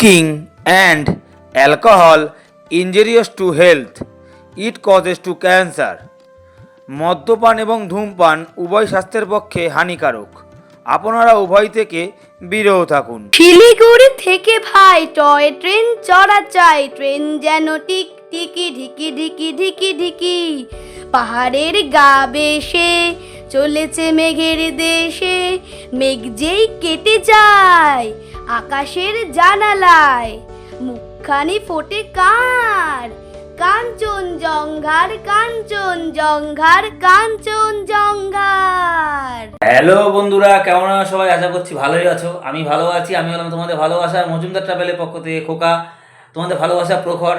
Smoking and alcohol injurious to health. It causes to cancer. মদ্যপান এবং ধূমপান উভয় স্বাস্থ্যের পক্ষে হানিকারক আপনারা উভয় থেকে বিরত থাকুন শিলিগুড়ি থেকে ভাই, টয় ট্রেন চড়া চাই ট্রেন যেন টিক টিকি ঢিকি ঢিকি ঢিকি ঢিকি পাহাড়ের গা বেশে চলেছে মেঘের দেশে, মেঘ যেই কেটে যায় আকাশের জানালায়। মুখখানি ফোটে কার? কাঞ্চন জঙ্ঘার কাঞ্চন জঙ্ঘার কাঞ্চন জঙ্ঘার হ্যালো বন্ধুরা, কেমন আছো সবাই? আশা করছি ভালোই আছো। আমি ভালো আছি আমি হলাম তোমাদের ভালোবাসা মজুমদার ট্রাভেলের পক্ষ থেকে খোকা, তোমাদের ভালোবাসা প্রখর।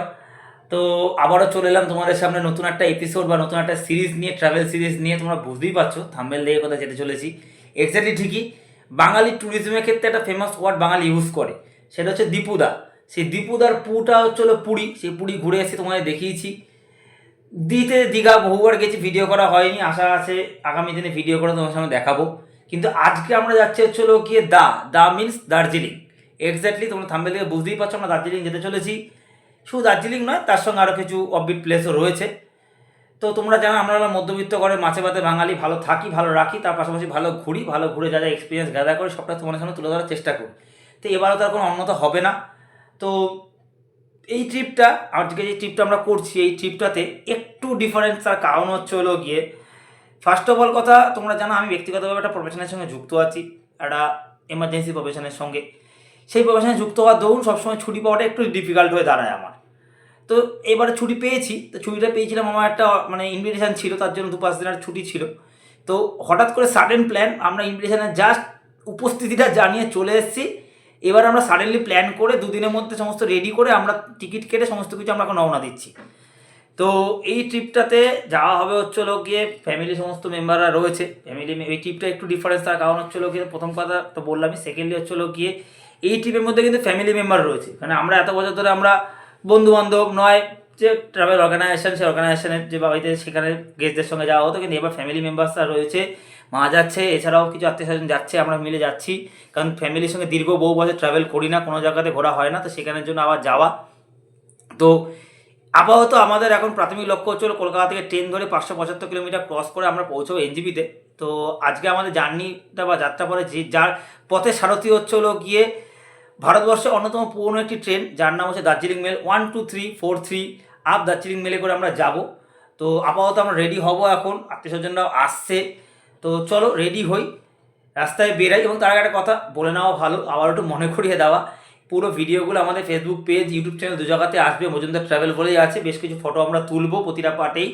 তো আবারও চলে এলাম তোমাদের সামনে নতুন একটা এপিসোড বা নতুন একটা সিরিজ নিয়ে ট্রাভেল সিরিজ নিয়ে। তোমরা বুঝতেই পারছ থাম্বেল দিয়ে কোথায় যেতে চলেছি। এক্স্যাক্টলি ঠিকই, বাঙালি ট্যুরিজমের ক্ষেত্রে একটা ফেমাস ওয়ার্ড বাঙালি ইউজ করে। সেটা হচ্ছে দীপুদা। সেই দীপুদার পুটা হচ্ছে হলো পুরী। সেই পুরী ঘুরে এসে তোমাদের দেখিয়েছি। দিতে দীঘা বহুবার গেছি ভিডিও করা হয়নি। আশা আছে আগামী দিনে ভিডিও করে তোমার সামনে দেখাবো। কিন্তু আজকে আমরা যাচ্ছি হচ্ছে হলো গিয়ে দা দা মিন্স দার্জিলিং। এক্স্যাক্টলি তোমরা থাম্বে থেকে বুঝতেই পারছ আমরা দার্জিলিং যেতে চলেছি। শুধু দার্জিলিং নয়, তার সঙ্গে আরও কিছু অফবিট প্লেসও রয়েছে। তো তোমরা জানো, আমরা মধ্যবিত্ত করে মাছে ভাতে বাঙালি, ভালো থাকি, ভালো রাখি, তার পাশাপাশি ভালো ঘুরি, ভালো ঘুরে যা যা এক্সপিরিয়েন্স গ্যাদার করি, সবটা তোমাদের সামনে তুলে ধরার চেষ্টা করি। তো এবারও তার কোনো অন্যতা হবে না। তো এই ট্রিপটা আজকে যে ট্রিপটা আমরা করছি, এই ট্রিপটাতে একটু ডিফারেন্স তার কারণ হচ্ছে হলো গিয়ে ফার্স্ট অফ অল কথা, তোমরা জানো, আমি ব্যক্তিগতভাবে একটা প্রফেশনের সঙ্গে যুক্ত আছি, একটা এমার্জেন্সি প্রফেশনের সঙ্গে। সেই প্রফেশনে যুক্ত হওয়ার দরুন সবসময় ছুটি পাওয়াটা একটু ডিফিকাল্ট হয়ে দাঁড়ায় আমার। তো এবারে ছুটি পেয়েছি, তো ছুটিটা পেয়েছিলাম আমার একটা মানে ইনভিটেশন ছিল, তার জন্য দু পাঁচ দিনের ছুটি ছিল। তো হঠাৎ করে সাডেন প্ল্যান আমরা ইনভিটেশনে জাস্ট উপস্থিতিটা জানিয়ে চলে এসেছি। এবার আমরা সাডেনলি প্ল্যান করে দুদিনের মধ্যে সমস্ত রেডি করে আমরা টিকিট কেটে সমস্ত কিছু আমরা এখন রওনা দিচ্ছি। তো এই ট্রিপটাতে যাওয়া হবে হচ্ছে গিয়ে ফ্যামিলি সমস্ত মেম্বাররা রয়েছে। ফ্যামিলি এই ট্রিপটা একটু ডিফারেন্স তার কারণ হচ্ছে গিয়ে প্রথম কথা তো বললামই সেকেন্ডলি হচ্ছে গিয়ে এই ট্রিপের মধ্যে কিন্তু ফ্যামিলি মেম্বার রয়েছে। মানে আমরা এত বছর ধরে আমরা বন্ধু বান্ধব নয় যে ট্রাভেল অর্গানাইজেশন সেই অর্গানাইজেশনের যে বাড়িতে সেখানে গেস্টদের সঙ্গে যাওয়া হতো, কিন্তু এবার ফ্যামিলি মেম্বার্সরা রয়েছে। মা যাচ্ছে, এছাড়াও কিছু আত্মীয় স্বজন যাচ্ছে, আমরা মিলে যাচ্ছি। কারণ ফ্যামিলির সঙ্গে দীর্ঘ বহু বছর ট্রাভেল করি না, কোনো জায়গাতে ঘোরা হয় না, তো সেখানের জন্য আবার যাওয়া। তো আপাতত আমাদের এখন প্রাথমিক লক্ষ্য হচ্ছে হলো কলকাতা থেকে ট্রেন ধরে পাঁচশো পঁচাত্তর কিলোমিটার ক্রস করে আমরা পৌঁছবো এনজিপিতে। তো আজকে আমাদের জার্নিটা বা যাত্রা পরে যে যার পথে সারথি হচ্ছে হলো গিয়ে ভারতবর্ষের অন্যতম পুরনো একটি ট্রেন, যার নাম হচ্ছে Darjeeling mail one two three four three up Darjeeling মেলে করে আমরা যাব। তো আপাতত আমরা রেডি হব এখন আত্মীয় স্বজনরাও আসছে। তো চলো রেডি হই, রাস্তায় বেরাই। এবং তার আগে একটা কথা, বলে নেওয়া ভালো, আবার একটু মনে করিয়ে দেওয়া। পুরো ভিডিওগুলো আমাদের ফেসবুক পেজ ইউটিউব চ্যানেল দু জায়গাতে আসবে। মজুমদার ট্রাভেল বলেই আছে, বেশ কিছু ফটো আমরা তুলবো প্রতিটা পার্টেই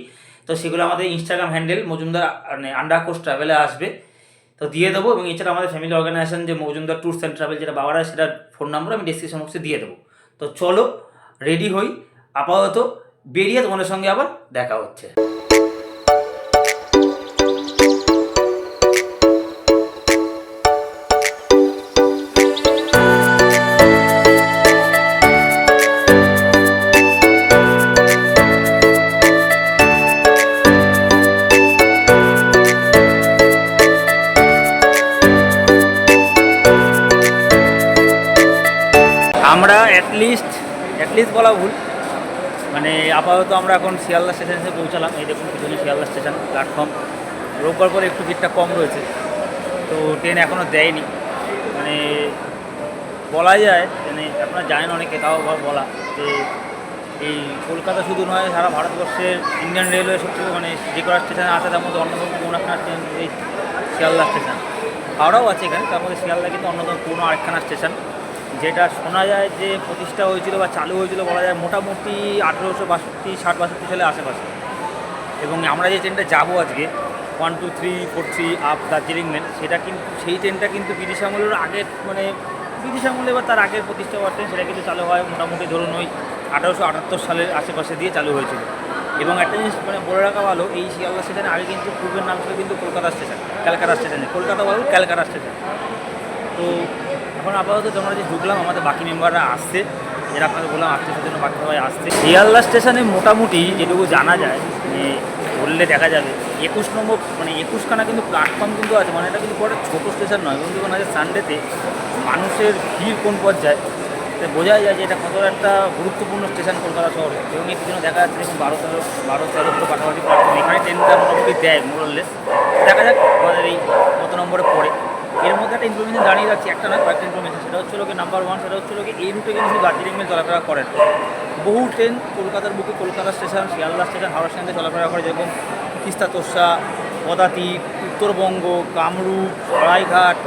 তো সেগুলো আমাদের ইনস্টাগ্রাম হ্যান্ডেল মজুমদার মানে আন্ডার কোর্স ট্রাভেলে আসবে। তো দিয়ে দেবো এবং এছাড়া আমাদের ফ্যামিলি অর্গানাইজেশন যে মজুমদার ট্যুরস অ্যান্ড ট্রাভেল যেটা বাবারা, সেটার ফোন নাম্বার আমি ডিসক্রিপশন বক্সে দিয়ে দেবো। তো চলো রেডি হই, আপাতত বেরিয়ে তোমাদের সঙ্গে আবার দেখা হচ্ছে। আমরা অ্যাটলিস্ট অ্যাটলিস্ট বলা ভুল। মানে আপাতত আমরা এখন শিয়ালদা স্টেশনে এসে পৌঁছালাম। এই দেখুন পিছনে শিয়ালদা স্টেশন প্ল্যাটফর্ম রোববার পরে একটু ভিড়টা কম রয়েছে। তো ট্রেন এখনও দেয়নি। মানে বলা যায় মানে আপনারা জানেন অনেকে, তাও বলা যে এই কলকাতা শুধু নয়, সারা ভারতবর্ষের ইন্ডিয়ান রেলওয়ে সবচেয়ে মানে যে কটা স্টেশনে আছে, তার মধ্যে অন্যতম পুরোনো একটা ট্রেন এই শিয়ালদা স্টেশন হাওড়াও আছে এখানে, তার মধ্যে শিয়ালদা কিন্তু অন্যতম পুরোনো আরেকখানা স্টেশন যেটা শোনা যায় যে প্রতিষ্ঠা হয়েছিল বা চালু হয়েছিল বলা যায় মোটামুটি আঠেরোশো বাষট্টি, ষাট, বাষট্টি সালে আশেপাশে। এবং আমরা যে ট্রেনটা যাব আজকে one two three four three up Darjeeling mail সেটা কিন্তু সেই ট্রেনটা কিন্তু ব্রিটিশ আমলের আগের মানে ব্রিটিশ আমলে বা তার আগের প্রতিষ্ঠা হওয়ার ট্রেন, সেটা কিন্তু চালু হয় মোটামুটি ধরুন ওই আঠারোশো আটাত্তর সালের আশেপাশে দিয়ে চালু হয়েছিল। এবং একটা জিনিস মানে বলে রাখা ভালো, এই শিয়ালদা স্টেশনে আগে কিন্তু পূর্বের নাম ছিল কিন্তু কলকাতা স্টেশন, ক্যালকাটা স্টেশনে, কলকাতা বলো ক্যালকাটা স্টেশন। তো এখন আপাতত তোমরা যে ঢুকলাম, আমাদের বাকি মেম্বাররা আসছে। যেটা আপনাদের বললাম আত্মীয় স্বজন বাকি সবাই আসছে। শিয়ালদা স্টেশনে মোটামুটি যেটুকু জানা যায় মানে বললে দেখা যাবে, একুশ নম্বর মানে একুশখানা কিন্তু প্ল্যাটফর্ম কিন্তু আছে মানে এটা কিন্তু বড় ছোটো স্টেশন নয় এবং দেখুন আজ সানডেতে মানুষের ভিড় কোন পর্যায়ে বোঝাই যায় যে এটা কত একটা গুরুত্বপূর্ণ স্টেশন কলকাতা শহরে। এবং এই পিছনে দেখা যাচ্ছে দেখুন, বারো তেরো বারো তেরো দুটো পাশাপাশি প্ল্যাটফর্ম এখানে ট্রেনটা মোটামুটি দেয় মোরলেস দেখা যাক, আমাদের এই কত নম্বরে পড়ে। এর মধ্যে একটা ইনফরমেশন জানিয়ে রাখছি, একটা না কয়েকটা ইনফরমেশন সেটা হচ্ছে লোকে নাম্বার ওয়ান সেটা হচ্ছে লোকে এই রুটে কিন্তু দার্জিলিং মেল চলাফেরা করেন বহু ট্রেন কলকাতার বুকে, Kolkata station Sealdah station Howrah station চলাফেরা করে, যেরকম তিস্তা তোষা পদাতি উত্তরবঙ্গ, কামরূপ সরাইঘাট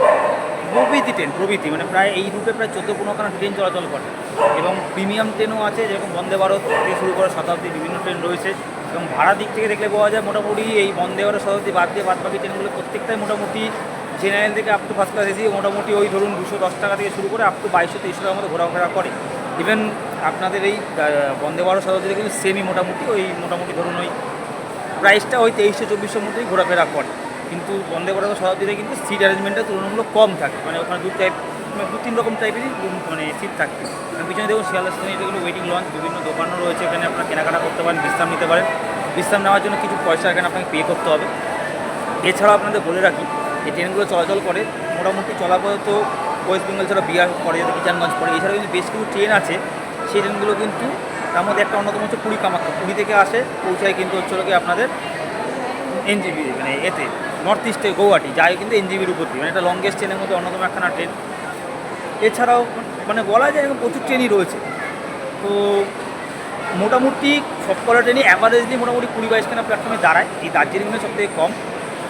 প্রভৃতি ট্রেন প্রভৃতি। মানে প্রায় এই রুটে প্রায় চোদ্দ পনেরোখানা ট্রেন চলাচল করে। এবং প্রিমিয়াম ট্রেনও আছে, যেরকম বন্দে ভারত থেকে শুরু করে শতাব্দী বিভিন্ন ট্রেন রয়েছে। এবং ভাড়া দিক থেকে দেখলে পাওয়া যায় মোটামুটি এই বন্দে ভারত শতাব্দী বাদ দিয়ে বাদ বাকি ট্রেনগুলো প্রত্যেকটাই মোটামুটি জেনারেল থেকে up to first class AC মোটামুটি ওই ধরুন দুশো দশ টাকা থেকে শুরু করে আপ টু বাইশশো, তেইশশো টাকার মধ্যে ঘোরাফেরা করে। ইভেন আপনাদের এই বন্দে ভারত শতাব্দীতে কিন্তু সেমি মোটামুটি ওই মোটামুটি ধরুন ওই প্রাইসটা ওই তেইশশো, চব্বিশশোর মধ্যেই ঘোরাফেরা করে। কিন্তু বন্দে ভারত শতাব্দীতে কিন্তু সিট অ্যারেঞ্জমেন্টটা তুলনামূলক কম থাকে। মানে ওখানে দু টাইপ মানে দু তিন রকম টাইপেরই মানে সিট থাকে। পিছনে দেখুন শিয়ালদা স্টেশনে এগুলো ওয়েটিং লঞ্চ বিভিন্ন দোকানও রয়েছে। এখানে আপনারা কেনাকাটা করতে পারেন, বিশ্রাম নিতে পারেন। বিশ্রাম নেওয়ার জন্য কিছু পয়সা এখানে আপনাকে পে করতে হবে। এছাড়াও আপনাদের বলে রাখি এই ট্রেনগুলো চলাচল করে। মোটামুটি চলাপথ ওয়েস্ট বেঙ্গল ছাড়া বিহার পরে যাতে কিষানগঞ্জ পড়ে। এছাড়াও কিন্তু বেশ কিছু ট্রেন আছে। সেই ট্রেনগুলো কিন্তু তার মধ্যে একটা অন্যতম হচ্ছে পুরী কামাখ্যা। পুরী থেকে আসে, পৌঁছায় কিন্তু হচ্ছে লোকে আপনাদের এনজিবি মানে এতে নর্থ ইস্টে গৌহাটি। যায় কিন্তু এনজিবির উপর মানে এটা লংগেস্ট ট্রেনের মধ্যে অন্যতম একখানা ট্রেন এছাড়াও মানে বলা যায় প্রচুর ট্রেনই রয়েছে। তো মোটামুটি সব কটা ট্রেনই অ্যাভারেজলি মোটামুটি কুড়ি বাইশখানা প্ল্যাটফর্মে দাঁড়ায়। এই দার্জিলিংয়ে সব থেকে কম।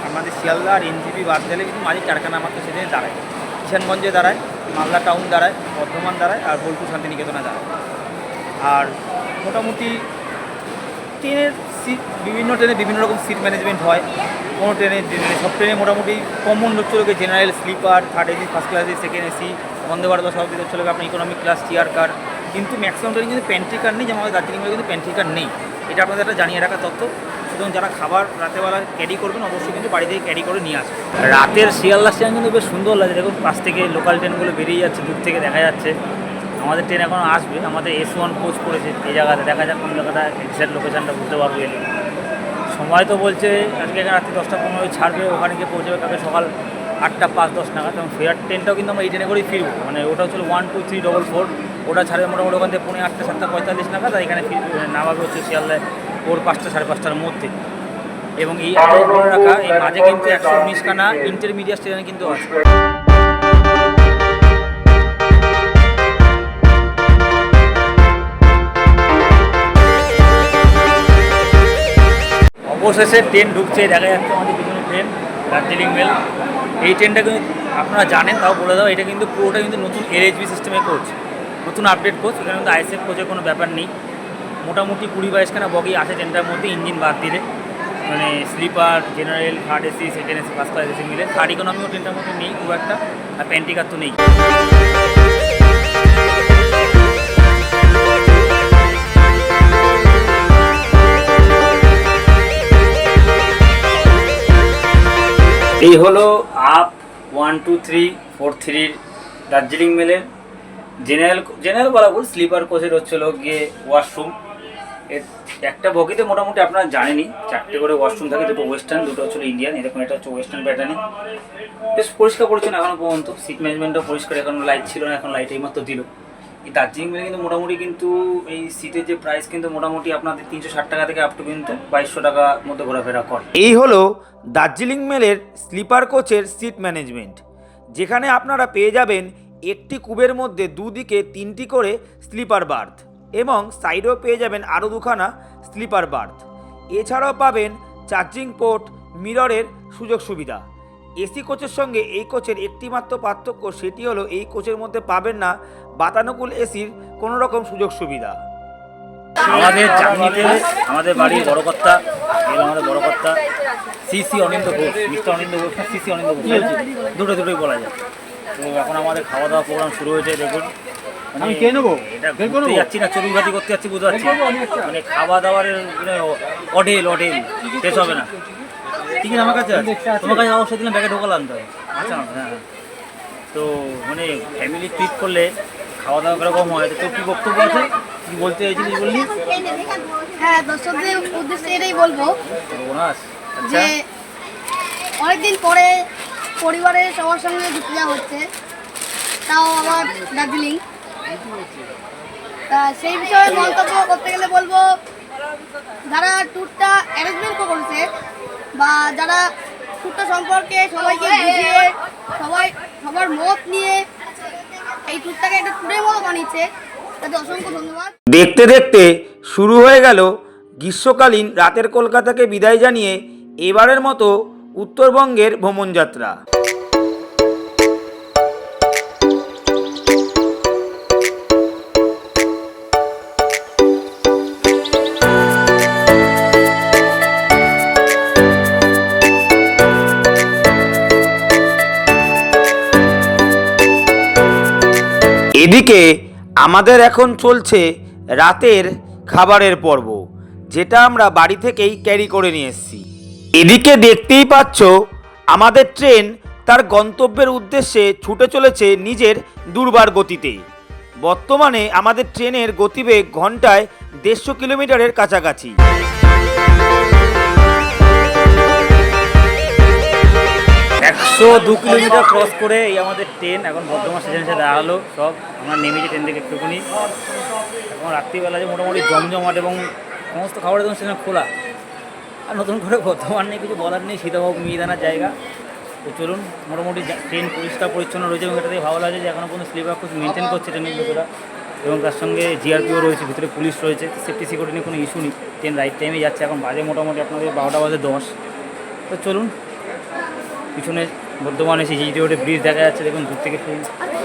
আমাদের শিয়ালদা আর এনজিপি বাদ দিলে কিন্তু মাঝে চারখানা মাত্র সেখানে দাঁড়ায়। কিষানগঞ্জে দাঁড়ায়, মালদা টাউন দাঁড়ায়, বর্ধমান দাঁড়ায় আর বোলপুর শান্তিনিকেতনে দাঁড়ায়। আর মোটামুটি ট্রেনের সিট বিভিন্ন ট্রেনে বিভিন্ন রকম সিট ম্যানেজমেন্ট হয়। কোনো ট্রেনে সব ট্রেনে মোটামুটি কমন হচ্ছে লোকে general sleeper third AC first class AC second AC Vande Bharat বা সব হচ্ছে লোকে আপনার ইকোনমিক ক্লাস চেয়ার কার কিন্তু ম্যাক্সিমাম ট্রেনে কিন্তু প্যান্ট্রি কার নেই, যেমন আমাদের দার্জিলিংয়ে কিন্তু প্যান্ট্রি কার নেই। এটা আপনাদের একটা জানিয়ে রাখা তথ্য সুতরাং যারা খাবার রাতেবেলা ক্যারি করবেন, অবশ্যই কিন্তু বাড়ি থেকে ক্যারি করে নিয়ে আসবেন। রাতের শিয়ালদা স্টেশন কিন্তু বেশ সুন্দর লাগে দেখুন, পাশ থেকে লোকাল ট্রেনগুলো বেরিয়ে যাচ্ছে, দূর থেকে দেখা যাচ্ছে। আমাদের ট্রেন এখন আসবে, আমাদের এস ওয়ান কোচ করেছে এই জায়গাতে। দেখা যাক কোন জায়গাটা এক্সাক্ট লোকেশনটা বুঝতে পারব। এলে সময় তো বলছে, আজকে এখানে রাত্রি দশটা পনেরো ছাড়বে, ওখানে গিয়ে পৌঁছবে কালকে সকাল আটটা পাঁচ দশ নাগাদ। এবং ফেরার ট্রেনটাও কিন্তু আমরা এই ট্রেনে করেই ফিরবো। মানে ওটা হচ্ছে one two three double four ওটা ছাড়বে মোটামুটি ওখান থেকে পৌনে আটটা, সাতটা, পঁয়তাল্লিশ নাগাদ। আর এখানে নামাবে হচ্ছে শিয়ালদায়। ওর পাঁচটা, সাড়ে পাঁচটার মধ্যে। এবং এই আপনাদের বলে রাখা, এই মাঝে কিন্তু একশো উনিশখানা ইন্টারমিডিয়েট স্টেশন কিন্তু আছে। অবশেষে ট্রেন ঢুকছে, দেখা যাচ্ছে আমাদের পিছনে ট্রেন দার্জিলিং মেল। এই ট্রেনটা কিন্তু আপনারা জানেন, তাও বলে দাও, এটা কিন্তু পুরোটা কিন্তু নতুন এলএইচবি সিস্টেমে কোচ নতুন আপডেট কোচ এখানে কিন্তু আইএসএফ কোচের কোনো ব্যাপার নেই। মোটামুটি কুড়ি বাইশখানা বগি আছে ট্রেনটার মধ্যে ইঞ্জিন বাদ দিলে। মানে sleeper, general, third AC, second AC, first class AC মিলে। থার্ড ইকোনমিও ট্রেনটার মধ্যে নেই, খুব একটা। আর প্যান্টিকার তো নেই। এই হলো up, one, two, three, four, থ্রির দার্জিলিং মেলের জেনারেল জেনারেল বলা বল স্লিপার কোচের হচ্ছিল গিয়ে ওয়াশরুম। এর একটা বগিতে মোটামুটি আপনারা জানেনই, চারটে করে ওয়াশরুম থাকে, দুটো ওয়েস্টার্ন দুটো হচ্ছিল ইন্ডিয়ান এরকম এটা হচ্ছে ওয়েস্টার্ন প্যাটার্নে বেশ পরিষ্কার পরিচ্ছন্ন এখনও পর্যন্ত সিট ম্যানেজমেন্টও পরিষ্কার, এখন লাইট ছিল না, এখন লাইট এইমাত্র দিল। এই দার্জিলিং মেলে কিন্তু মোটামুটি কিন্তু এই সিটের যে প্রাইস কিন্তু মোটামুটি আপনাদের তিনশো ষাট টাকা থেকে আপ টু কিন্তু বাইশশো টাকার মধ্যে ঘোরাফেরা করে। এই হলো দার্জিলিং মেলের স্লিপার কোচের সিট ম্যানেজমেন্ট যেখানে আপনারা পেয়ে যাবেন একটি কুবের মধ্যে দুদিকে তিনটি করে স্লিপার বার্থ এবং সাইডেও পেয়ে যাবেন আরও দুখানা স্লিপার বার্থ। এছাড়াও পাবেন চার্জিং পোর্ট, মিররের সুযোগ সুবিধা। এসি কোচের সঙ্গে এই কোচের একটি মাত্র পার্থক্য সেটি হলো এই কোচের মধ্যে পাবেন না বাতানুকূল এসির কোনো রকম সুযোগ সুবিধা। আমাদের জার্নিতে আমাদের বাড়ির বড় কর্তা এলো আমাদের বড় কর্তা CC Anindya Ghosh, mister Anindya Ghosh CC Anindya Ghosh. দুটো দুটোই বলা যায়। তো এখন আমাদের খাওয়া দাওয়া প্রোগ্রাম শুরু হয়েছে, দেখুন। আমি কে নেব? এটা বের করে ঘুরতে যাচ্ছি না চড়ুইভাতি করতে যাচ্ছি বুঝতে পারছি মানে খাওয়া দাওয়ার মানে অডেল অডেল শেষ হবে না। ঠিক আছে আমার কাছে আছে। তোমার কাছে অবশ্যই দিলাম ব্যাগে ঢোকালাম তো আচ্ছা হ্যাঁ হ্যাঁ। তো মানে ফ্যামিলি ট্রিট করলে খাওয়া দাওয়া কীরকম হয়? তো তোর কী বক্তব্য আছে? কি বলতে চাইছিলিস বললি? হ্যাঁ দর্শকদের উদ্দেশ্যে এটাই বলব বোনাস আচ্ছা। যে অনেকদিন পরে পরিবারের সবার সঙ্গে ঘুরতে যাওয়া হচ্ছে। তাও আবার দার্জিলিং। সেই বিষয়ে মন্তব্য করতে গেলে বলব, যারা ট্যুরটা অ্যারেঞ্জমেন্ট করেছে বা যারা ট্যুরটা সম্পর্কে সবাইকে বুঝিয়ে, সবাই, সবার মত নিয়ে এই ট্যুরটাকে একটা ট্যুরের মতো বানিয়েছে, তাদের অসংখ্য ধন্যবাদ। দেখতে দেখতে শুরু হয়ে গেল গ্রীষ্মকালীন রাতের কলকাতাকে বিদায় জানিয়ে এবারের মতো উত্তরবঙ্গের ভ্রমণযাত্রা। এদিকে আমাদের এখন চলছে রাতের খাবারের পর্ব, যেটা আমরা বাড়ি থেকেই ক্যারি করে নিয়ে এসেছি। এদিকে দেখতেই পাচ্ছ, আমাদের ট্রেন তার গন্তব্যের উদ্দেশ্যে ছুটে চলেছে নিজের দুর্বার গতিতে বর্তমানে আমাদের ট্রেনের গতিবেগ ঘন্টায় দেড়শো কিলোমিটারের কাছাকাছি। একশো দু কিলোমিটার ক্রস করে এই আমাদের ট্রেন এখন বর্ধমান স্টেশনে এসে দাঁড়াল সব। আমরা নেমেছি ট্রেন থেকে একটুখানি। এখন রাত্রিবেলা যে মোটামুটি জমজমাট এবং সমস্ত খাবারের দোকান সেখানে খোলা। আর নতুন করে বর্ধমান নিয়ে কিছু বলার নেই, সীতাভোগ মিহিদানার জায়গা। তো চলুন, মোটামুটি ট্রেন পরিষ্কার পরিচ্ছন্ন রয়েছে এবং এটা থেকে ভালো লাগছে যে এখনও পর্যন্ত স্লিপার খুব মেনটেন করছে ট্রেনের লোকেরা এবং তার সঙ্গে জিআরপিও রয়েছে, ভিতরে পুলিশ রয়েছে। সেফটি সিকিউরিটি নিয়ে কোনো ইস্যু নেই। ট্রেন রাইট টাইমে যাচ্ছে। এখন বাজে মোটামুটি আপনাদের বারোটা বাজে দশ। তো চলুন, পিছনে বর্ধমানে সেই জিটি রোডে ব্রিজ দেখা যাচ্ছে, দেখুন, দূর থেকে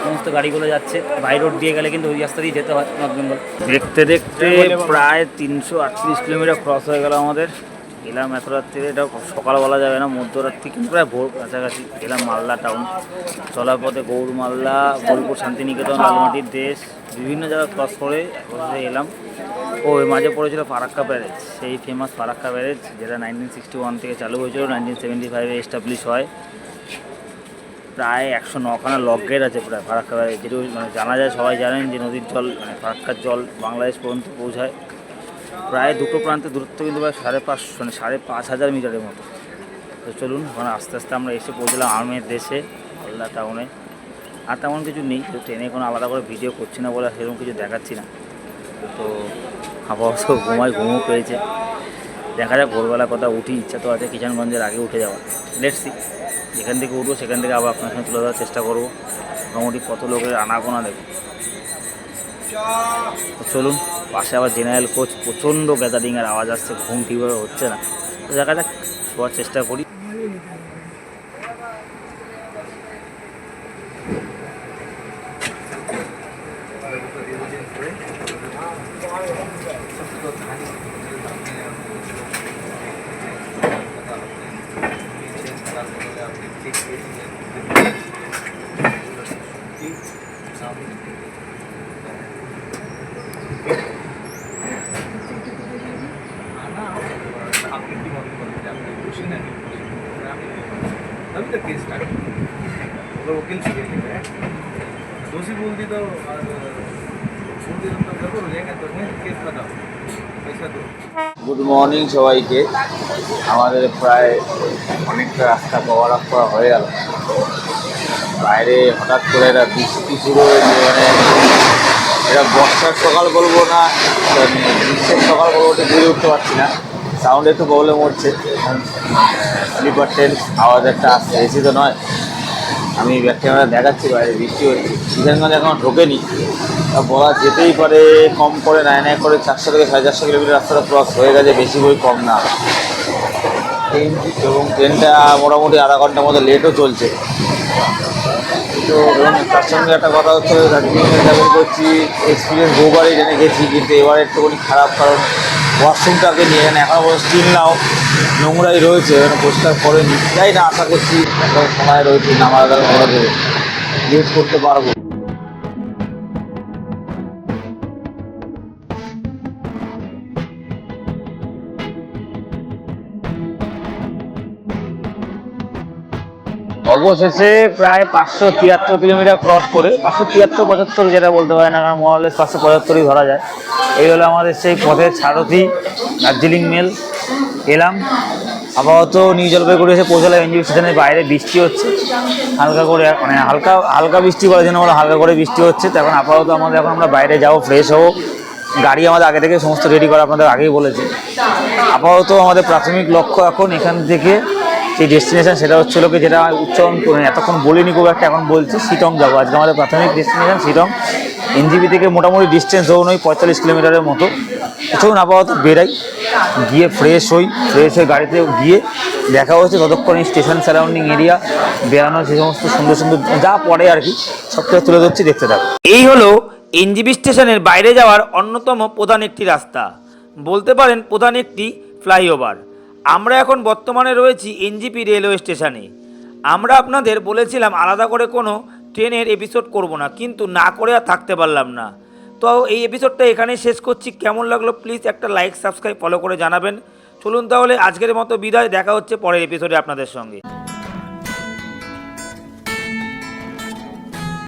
সমস্ত গাড়িগুলো যাচ্ছে। বাই রোড দিয়ে গেলে কিন্তু ওই রাস্তা দিয়ে যেতে হয়, নর্থ বেঙ্গল। দেখতে দেখতে প্রায় তিনশো আটত্রিশ কিলোমিটার ক্রস হয়ে গেল আমাদের। এলাম এত রাত্রিরে এটা সকাল বলা যাবে না, মধ্যরাত্রি কিন্তু প্রায় ভোর কাছাকাছি। এলাম মালদা টাউন চলার পথে গৌর মালদা, বোলপুর শান্তিনিকেতন, লালমাটির দেশ, বিভিন্ন জায়গা ক্রস করে এলাম। ও, এর মাঝে পড়েছিল ফারাক্কা ব্যারেজ, সেই ফেমাস ফারাক্কা ব্যারেজ, যেটা নাইনটিন সিক্সটি ওয়ান থেকে চালু হয়েছিল নাইনটিন সেভেন্টি ফাইভে এস্টাবলিশ হয়। প্রায় একশো নখানা লক গেট আছে প্রায় ফারাক্কা ব্যারেজ যেটি মানে জানা যায়, সবাই জানেন যে নদীর জল মানে ফারাক্কার জল বাংলাদেশ পর্যন্ত পৌঁছায়। প্রায় দুটো প্রান্তের দূরত্ব কিন্তু প্রায় সাড়ে পাঁচ মানে সাড়ে পাঁচ হাজার মিটারের মতো। তো চলুন ওখানে আস্তে আস্তে আমরা এসে পৌঁছলাম আর্মের দেশে মালদা টাউনে আর তেমন কিছু নেই তো ট্রেনে কোনো আলাদা করে ভিডিও করছি না বলে সেরকম কিছু দেখাচ্ছি না। তো আপাতত ঘুমায়, ঘুমও পেয়েছে। দেখা যাক ভোরবেলা কথা উঠি, ইচ্ছা তো আছে কিষানগঞ্জের আগে উঠে যাওয়া লেটসি যেখান থেকে উঠবো, সেখান থেকে আবার আপনার সঙ্গে তুলে ধরার চেষ্টা করব। মোটামুটি কত লোকের আনাগোনা দেখো তো চলুন, পাশে আবার জেনারেল কোচ, প্রচণ্ড গ্যাদারিংয়ের আওয়াজ আসছে, ঘুম ঠিকভাবে হচ্ছে না। তো দেখা যাক, শোয়ার চেষ্টা করি। अभी तक केस स्टार्ट वकील से दोषी बोल दी तो बोल दी तो गड़बड़ हो जाएगा तो केस दो গুড মর্নিং সবাইকে। আমাদের প্রায় অনেকটা রাস্তা কভার আপ করা হয়ে গেল। বাইরে হঠাৎ করে একটা বৃষ্টি শুরু হয়েছে মানে এটা বর্ষার সকাল বলব না মানে গ্রীষ্মের সকাল বলব ওটা বুঝে উঠতে পারছি না। সাউন্ড একটু প্রবলেম হচ্ছে। স্লিপার ট্রেন আওয়াজ একটা আসছে এসি তো নয়। আমি ব্যাক ক্যামেরা দেখাচ্ছি, বাইরে বৃষ্টি হচ্ছে। কিষানগঞ্জ এখন ঢোকেনি। বলা যেতেই পারে কম করে, নাই নাই করে চারশো থেকে সাড়ে চারশো কিলোমিটার রাস্তাটা ক্রস হয়ে গেছে, বেশি বই কম না। ট্রেন এবং ট্রেনটা মোটামুটি আধা ঘণ্টার মতো লেটও চলছে। তো এবং তার সঙ্গে একটা কথা হচ্ছে, দার্জিলিংয়ে ট্রাভেল করছি এক্সপিরিয়েন্স বহুবারই জেনে গেছি কিন্তু এবার একটুখানি খারাপ কারণ ওয়াশরুমটাকে নিয়ে এখানে স্টিল নাও নোংরাই রয়েছে, এখানে পরিষ্কার করেনি। যাই না, আশা করছি সময় রয়েছে নামাজ করতে পারব। অবশেষে প্রায় পাঁচশো তিয়াত্তর কিলোমিটার ক্রস করে, পাঁচশো তিয়াত্তর, পঁচাত্তর যেটা বলতে পারে না কারণ মহালেস পাঁচশো পঁচাত্তরই ধরা যায়। এই হলো আমাদের সেই পথের সারথি, দার্জিলিং মেল। এলাম, আপাতত নিউ জলপাইগুড়ি এসে পৌঁছালাম এনজিপি স্টেশনের বাইরে বৃষ্টি হচ্ছে। হালকা করে মানে হালকা হালকা বৃষ্টি করার জন্য বলো, হালকা করে বৃষ্টি হচ্ছে। তো এখন আপাতত আমাদের, এখন আমরা বাইরে যাব ফ্রেশ হব। গাড়ি আমাদের আগে থেকে সমস্ত রেডি করা আপনাদের আগেই বলেছে। আপাতত আমাদের প্রাথমিক লক্ষ্য এখন এখান থেকে যে ডেস্টিনেশন সেটা হচ্ছে লোকে যেটা উচ্চারণ করে এতক্ষণ বলিনি খুব একটা, এখন বলছি সিটং যাব। আজকে আমাদের প্রাথমিক ডেস্টিনেশন সিটং এনজিপি থেকে মোটামুটি ডিস্টেন্স ধরুন ওই পঁয়তাল্লিশ কিলোমিটারের মতো। চলুন আপাতত বেরাই গিয়ে ফ্রেশ হই ফ্রেশ হয়ে গাড়িতে গিয়ে দেখা হচ্ছে ততক্ষণ এই স্টেশন সারাউন্ডিং এরিয়া বেড়ানো সে সমস্ত সুন্দর সুন্দর যা পড়ে আর কি সব কিছু তুলে ধরছি, দেখতে থাকো এই হলো এনজিবি স্টেশনের বাইরে যাওয়ার অন্যতম প্রধান একটি রাস্তা। বলতে পারেন প্রধান একটি ফ্লাইওভার। আমরা এখন বর্তমানে রয়েছি এনজিপি রেলওয়ে স্টেশনে। আমরা আপনাদের বলেছিলাম আলাদা করে কোনো ট্রেনের এপিসোড করব না, কিন্তু না করে আর থাকতে পারলাম না। তো এই এপিসোডটা এখানেই শেষ করছি। কেমন লাগল প্লিজ একটা লাইক সাবস্ক্রাইব ফলো করে জানাবেন। চলুন তাহলে আজকের মতো বিদায়, দেখা হচ্ছে পরের এপিসোডে আপনাদের সঙ্গে।